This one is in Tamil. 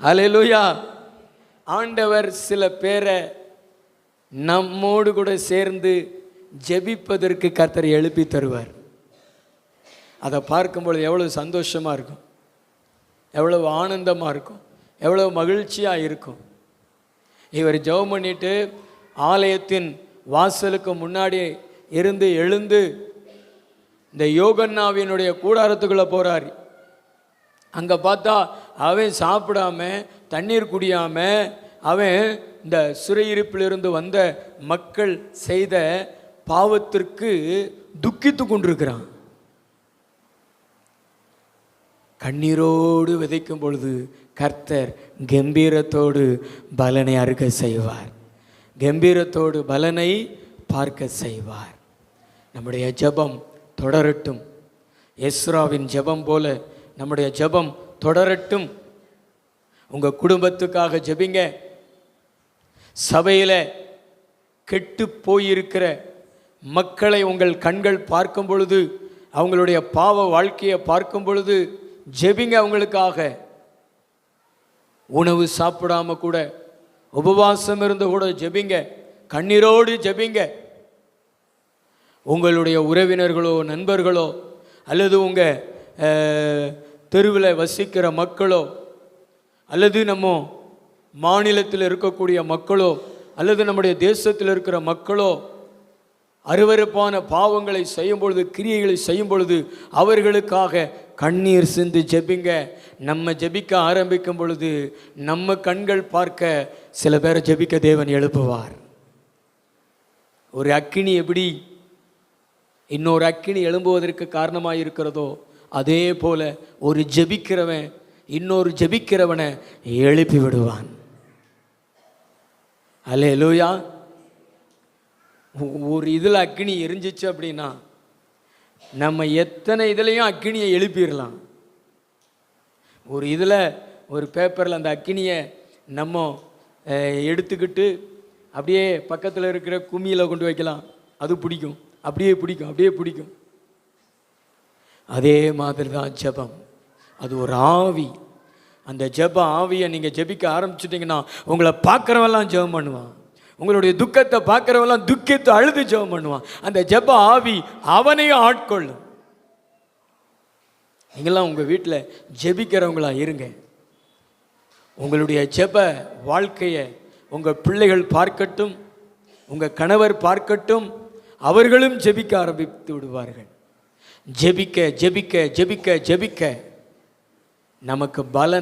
அலையலூயா ஆண்டவர் சில பேரை நம்மோடு கூட சேர்ந்து ஜெபிப்பதற்கு கர்த்தர் எழுப்பி தருவார். அதை பார்க்கும்பொழுது எவ்வளவு சந்தோஷமாக இருக்கும். எவ்வளவு ஆனந்தமாக இருக்கும். எவ்வளவு மகிழ்ச்சியாக இருக்கும். இவர் ஜெபம் பண்ணிட்டு ஆலயத்தின் வாசலுக்கு முன்னாடி இருந்து எழுந்து இந்த யோகன்னாவினுடைய கூடாரத்துக்குள்ளே போகிறார் அங்கே பார்த்தா அவன் சாப்பிடாம தண்ணீர் குடியாம அவன் இந்த சிறையிருப்பிலிருந்து வந்த மக்கள் செய்த பாவத்திற்கு துக்கித்து கொண்டிருக்கிறான். கண்ணீரோடு விதைக்கும் பொழுது கர்த்தர் கம்பீரத்தோடு பலனை அறுக்க செய்வார். கம்பீரத்தோடு பலனை பார்க்க செய்வார். நம்முடைய ஜெபம் தொடரட்டும். எஸ்ராவின் ஜெபம் போல நம்முடைய ஜெபம் தொடரட்டும். உங்கள் குடும்பத்துக்காக ஜெபிங்க. சபையில் கெட்டு போயிருக்கிற மக்களை உங்கள் கண்கள் பார்க்கும் பொழுது அவங்களுடைய பாவ வாழ்க்கையை பார்க்கும் பொழுது ஜெபிங்க அவங்களுக்காக. உணவு சாப்பிடாம கூட உபவாசம் இருந்து கூட ஜெபிங்க. கண்ணீரோடு ஜெபிங்க. உங்களுடைய உறவினர்களோ நண்பர்களோ அல்லது உங்கள் தெருவில் வசிக்கிற மக்களோ அல்லது நம்ம மாநிலத்தில் இருக்கக்கூடிய மக்களோ அல்லது நம்முடைய தேசத்தில் இருக்கிற மக்களோ அருவருப்பான பாவங்களை செய்யும் பொழுது கிரியைகளை செய்யும் பொழுது அவர்களுக்காக கண்ணீர் சிந்து ஜெபிங்க. நம்ம ஜெபிக்க ஆரம்பிக்கும் பொழுது நம்ம கண்கள் பார்க்க சில பேரை ஜெபிக்க தேவன் எழுப்புவார். ஒரு அக்கினி எப்படி இன்னொரு அக்கினி எழும்புவதற்கு காரணமாக இருக்கிறதோ அதே போல் ஒரு ஜெபிக்கிறவன் இன்னொரு ஜெபிக்கிறவனை எழுப்பி விடுவான். அல்லே லூயா ஒரு இதில் அக்னி எரிஞ்சிச்சு அப்படின்னா நம்ம எத்தனை இதுலேயும் அக்னியை எழுப்பிடலாம். ஒரு இதில் ஒரு பேப்பரில் அந்த அக்னியை நம்ம எடுத்துக்கிட்டு அப்படியே பக்கத்தில் இருக்கிற கும்மியில் கொண்டு வைக்கலாம். அது பிடிக்கும். அப்படியே பிடிக்கும் அப்படியே பிடிக்கும். அதே மாதிரி தான் ஜெபம். அது ஒரு ஆவி. அந்த ஜப ஆவியை நீங்கள் ஜெபிக்க ஆரம்பிச்சிட்டிங்கன்னா உங்களை பார்க்குறவெல்லாம் ஜெபம் பண்ணுவான். உங்களுடைய துக்கத்தை பார்க்குறவெல்லாம் துக்கித்து அழுது ஜெபம் பண்ணுவான். அந்த ஜெப ஆவி அவனையும் ஆட்கொள்ளும். நீங்களாம் உங்கள் வீட்டில் ஜெபிக்கிறவங்களா இருங்க. உங்களுடைய ஜெப வாழ்க்கையை உங்கள் பிள்ளைகள் பார்க்கட்டும் உங்கள் கணவர் பார்க்கட்டும் அவர்களும் ஜெபிக்க ஆரம்பித்து விடுவார்கள். ஜெபிக்க ஜெபிக்க ஜெபிக்க ஜெபிக்க. நமக்கு பலன்